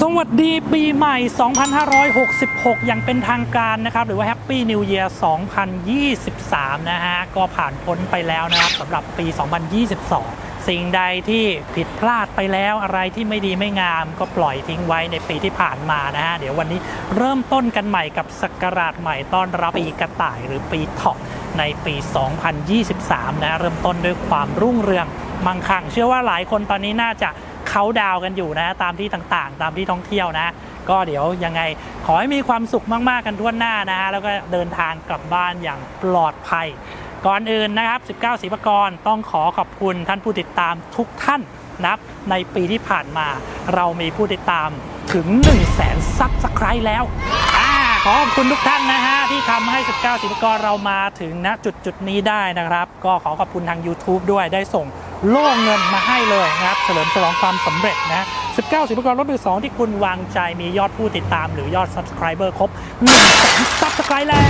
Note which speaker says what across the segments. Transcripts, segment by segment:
Speaker 1: สวัสดีปีใหม่ 2566 อย่างเป็นทางการนะครับ หรือว่า Happy New Year 2023 นะฮะ ก็ผ่านพ้นไปแล้วนะครับสำหรับปี 2022 สิ่งใดที่ผิดพลาดไปแล้วอะไรที่ไม่ดีไม่งาม ก็ปล่อยทิ้งไว้ในปีที่ผ่านมานะฮะ เดี๋ยววันนี้เริ่มต้นกันใหม่กับศักราชใหม่ต้อนรับปีกระต่ายหรือปีเถาะในปี 2023 นะ เริ่มต้นด้วยความรุ่งเรืองมั่งคั่งเชื่อว่าหลายคนตอนนี้น่าจะ เขาดาวกันอยู่นะ ตามที่ต่างๆ ตามที่ท่องเที่ยวนะ ก็เดี๋ยวยังไงขอให้มีความสุขมากๆกันทั่วหน้านะฮะแล้วก็เดินทางกลับบ้านอย่างปลอดภัย ก่อนอื่นนะครับ 19ศิลปกรต้องขอขอบคุณท่านผู้ติดตามทุกท่านนะครับในปีที่ผ่านมา เรามีผู้ติดตามถึง 1 0 0 0 0แสนซับสไครต์แล้วอขอขอบคุณทุกท่านนะฮะที่ทำให้ 19 ศิลปกรเรามาถึงณจุดจุดนี้ได้นะครับ ก็ขอขอบคุณทาง YouTube ด้วยได้ส่ง โล่เงินมาให้เลยนะครับ เฉลิมฉลองความสำเร็จนะ 19ศิลปากรรถมือสองที่คุณวางใจมียอดผู้ติดตามหรือยอด Subscriber ครบ1แสน Subscribe แล้ว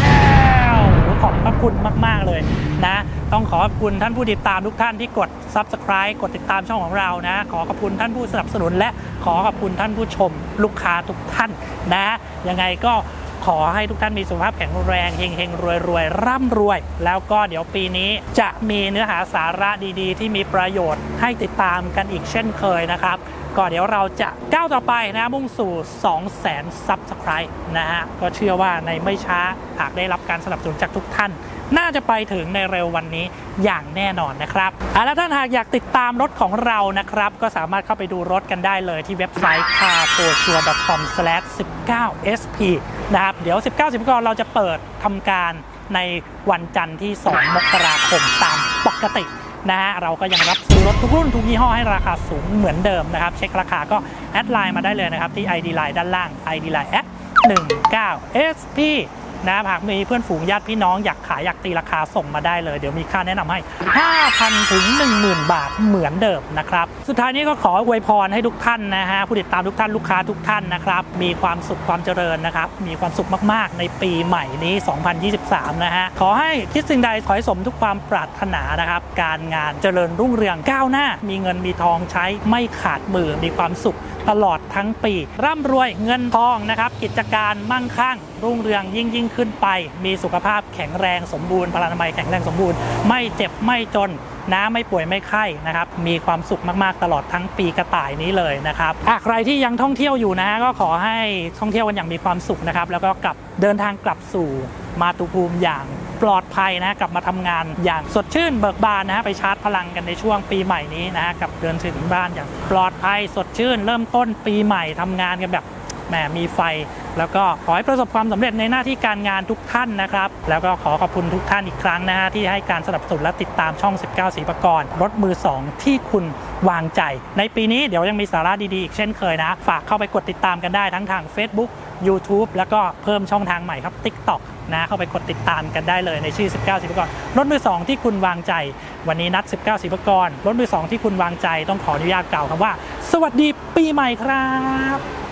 Speaker 1: ขอบพระคุณมาก ๆ เลยนะ ต้องขอขอบคุณท่านผู้ติดตามทุกท่านที่กด Subscribe กดติดตามช่องของเรานะ ขอขอบคุณท่านผู้สนับสนุน และขอขอบคุณท่านผู้ชมลูกค้าทุกท่านนะ ยังไงก็ ขอให้ทุกท่านมีสุขภาพแข็งแรงเฮงเฮงรวยรวยร่ำรวย แล้วก็เดี๋ยวปีนี้จะมีเนื้อหาสาระดีๆ ที่มีประโยชน์ให้ติดตามกันอีกเช่นเคยนะครับก็เดี๋ยวเราจะก้าวต่อไปนะมุ่งสู่ 2 0 0 0 0 0ซับสไครต์นะฮะก็เชื่อว่าในไม่ช้าหากได้รับการสนับสนุนจากทุกท่าน น่าจะไปถึงในเร็ววันนี้อย่างแน่นอนนะครับอะแล้วท่านหากอยากติดตามรถของเรานะครับ ก็สามารถเข้าไปดูรถกันได้เลยที่เว็บไซต์ carfortour.com/19sp นะครับเดี๋ยว 19 10กรเราจะเปิดทำการในวันจันทร์ที่ 2 มกราคมตามปกตินะฮะเราก็ยังรับซื้อรถทุกรุ่นทุกยี่ห้อให้ราคาสูงเหมือนเดิมนะครับ เช็คราคาก็แอดไลน์มาได้เลยนะครับ ที่ ID Line ด้านล่าง ID Line แอด19 SP นะหากมีเพื่อนฝูงญาติพี่น้องอยากขายอยากตีราคาส่งมาได้เลย เดี๋ยวมีค่าแนะนำให้ 5,000 ถึง 10,000 บาทเหมือนเดิมนะครับ สุดท้ายนี้ก็ขออวยพรให้ทุกท่านนะฮะผู้ติดตามทุกท่านลูกค้าทุกท่านนะครับ มีความสุขความเจริญนะครับ มีความสุขมากๆ ในปีใหม่นี้ 2023 นะฮะ ขอให้คิดสิ่งใดขอให้สมทุกความปรารถนานะครับ การงานเจริญรุ่งเรืองก้าวหน้า มีเงินมีทองใช้ไม่ขาดมือมีความสุขตลอดทั้งปี ร่ำรวยเงินทองนะครับ กิจการมั่งคั่งรุ่งเรืองยิ่งยิ่งขึ้นไป มีสุขภาพแข็งแรงสมบูรณ์พลานามัยแข็งแรงสมบูรณ์ ไม่เจ็บไม่จนนะไม่ป่วยไม่ไข้นะครับ มีความสุขมากๆ ตลอดทั้งปีกระต่ายนี้เลยนะครับใครที่ยังท่องเที่ยวอยู่นะก็ขอให้ท่องเที่ยวกันอย่างมีความสุขนะครับ แล้วก็กลับเดินทางกลับสู่มาตุภูมิอย่างปลอดภัยนะกลับมาทำงานอย่างสดชื่นเบิกบานนะฮะไปชาร์จพลังกันในช่วงปีใหม่นี้นะฮะกลับเดินถึงบ้านอย่างปลอดภัยสดชื่น เริ่มต้นปีใหม่ทำงานกันแบบแหมมีไฟ แล้วก็ขอให้ประสบความสำเร็จในหน้าที่การงานทุกท่านนะครับ แล้วก็ขอขอบคุณทุกท่านอีกครั้งนะฮะที่ให้การสนับสนุนและติดตามช่อง 19 สีประกรณ์รถมือ 2 ที่คุณวางใจ ในปีนี้เดี๋ยวยังมีสาระดีๆอีกเช่นเคยนะ ฝากเข้าไปกดติดตามกันได้ทั้งทาง Facebook YouTube แล้วก็เพิ่มช่องทางใหม่ครับ TikTok นะเข้าไปกดติดตามกันได้เลยในชื่อ 19สีประกรรถมือ 2 ที่คุณวางใจ วันนี้นัด 19สีประกรรถมือ 2 ที่คุณวางใจ ต้องขออนุญาตกล่าวคำว่า สวัสดีปีใหม่ครับ